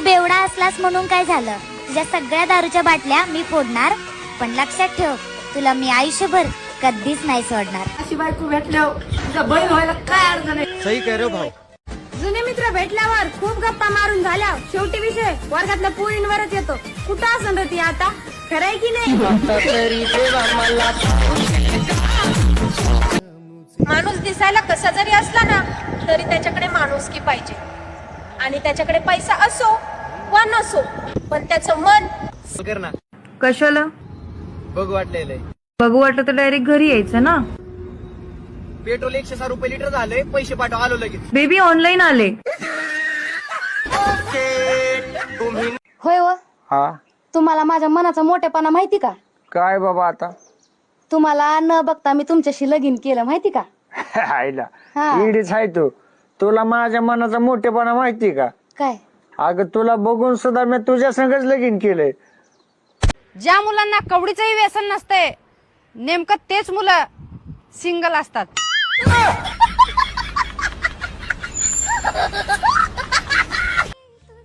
तू बेवडा असलास म्हणून काय झालं? तुझ्या सगळ्या दारूच्या बाटल्या मी फोडणार पण लक्षात ठेव तुला मी आयुष्यभर कधीच नाही सोडणार. अशी बायको भेटल्यावर तुझा बहीण व्हायला काय अर्थ नाही. सही कह रहे हो भाऊ. जुने मित्र भेटल्यावर खूप गप्पा मारून झाल्या शेवटी विषय वर्गातल्या पोरींवरच येतो. कुठं असं रे ती आता? खरंय की नाही? माणूस दिसायला कसा जरी असला ना तरी त्याच्याकडे माणुसकी पाहिजे. आणि त्याच्याकडे पैसा असो वा नसो पण त्याचं मन कर ना. कशाला? बघ वाटलेलं आहे बघू वाटलं तर डायरेक्ट घरी यायचं ना? पेट्रोल एकशे सहा रुपये लिटर झालंय पैसे पाठव आलो लगेच. बेबी ऑनलाईन आले. होय व हा. तुम्हाला माझ्या मनाचा मोठेपणा माहिती का? काय बाबा आता? तुम्हाला न बघता मी तुमच्याशी लगीन केलं माहिती का? आईला. हा. इडीच आहे तू. तुला माझ्या मनाचा मोठेपणा माहिती का? काय? अगं तुला बघून सुद्धा मी तुझ्या संगच लगीन केलंय. ज्या मुलांना कवडीचंही व्यसन नसते नेमकं तेच मुलं सिंगल असतात.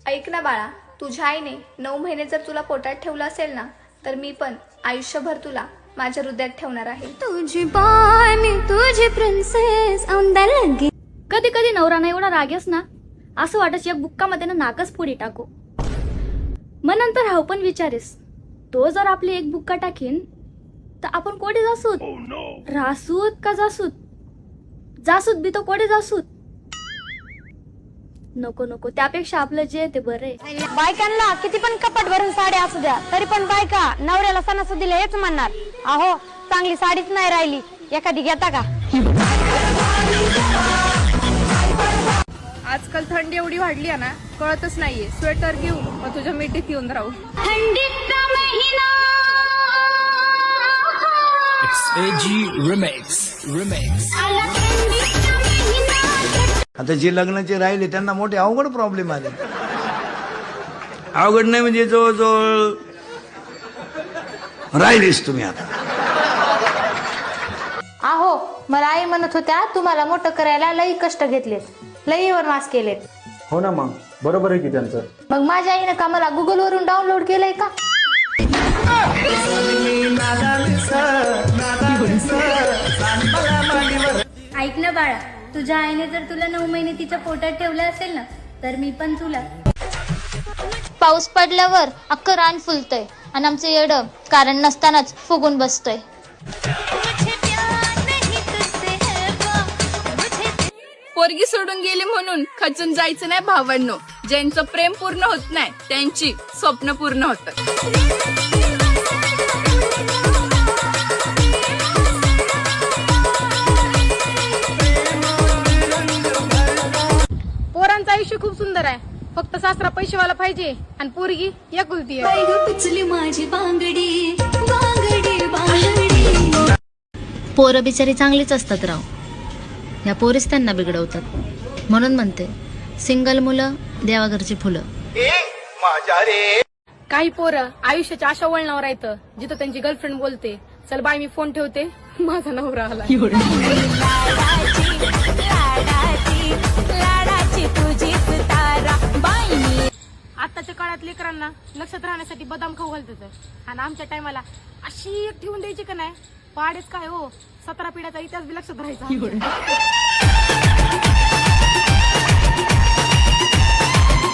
ऐक ना बाळा तुझ्या आईने नऊ महिने जर तुला पोटात ठेवलं असेल ना तर मी पण आयुष्यभर तुला माझ्या हृदयात ठेवणार आहे. तुझी बानी तुझी प्रिन्सेस लगी कधी कधी नवराना एवढा रागेस ना. असं वाटस या बुक्कामध्ये ना नाकच पुढे टाकू. मग नंतर हाव पण विचारेस तो जर आपली एक बुक्का टाकीन तर आपण कोठे जासूत? रासूत का जासूत? जासूत बी तो कोठे जासूत? नको नको. त्यापेक्षा आपलं जे आहे ते बरं आहे. बायकांना किती पण कपट भरून साड्या असू द्या तरी पण बायका नवऱ्याला सणासुदीला हेच म्हणणार. अहो चांगली साडीच नाही राहिली. एखादी घेता का? आजकाल थंडी एवढी वाढली आहे ना कळतच नाहीये. स्वेटर घेऊ मग तुझ्या मिठीत येऊन राहू. आता जे लग्नाचे राहिले त्यांना मोठे अवघड प्रॉब्लेम आले. अवघड नाही म्हणजे जवळजवळ राहिलेच तुम्ही आता. अहो मला आई म्हणत होत्या तुम्हाला मोठं करायला लई कष्ट घेतलेत. लईवर मास केलेत. हो ना मग. बरोबर आहे की त्यांचं? मग माझ्या आईनं का मला गुगल वरून डाउनलोड केलंय का? ऐक ना बाळा तुझ्या आईने जर तुला नऊ महिने तिच्या पोटात ठेवलं असेल ना तर मी पण तुला. पाऊस पडल्यावर अख्खं रान फुलतंय आणि आमचं येड कारण नसतानाच फुगून बसतोय. पोरगी सोडून गेली म्हणून खचून जायचं नाही भावांनो. ज्यांचं प्रेम पूर्ण होत नाही त्यांची स्वप्न पूर्ण होतात पोरांचं आयुष्य खूप सुंदर आहे. फक्त सासरा पैसेवाला पाहिजे आणि पोरगी बांगडी बांगडी. पोरं बिचारी चांगलीच असतात राव. या पोरीच त्यांना बिघडवतात. म्हणून म्हणते सिंगल मुलं देवाघरची फुलं. काही पोरं आयुष्याच्या अशा वळणावर येतं जिथं त्यांची गर्लफ्रेंड बोलते चल बाय मी फोन ठेवते. माझा नवरा आला. आताच्या काळात लेकरांना लक्षात राहण्यासाठी बदाम खाऊ घालतात. आणि आमच्या टायमाला अशी एक ठेवून द्यायची का नाही? पाडेच काय हो? सतरा पिढ्याचा इतिहास बी लक्षात राहायचा.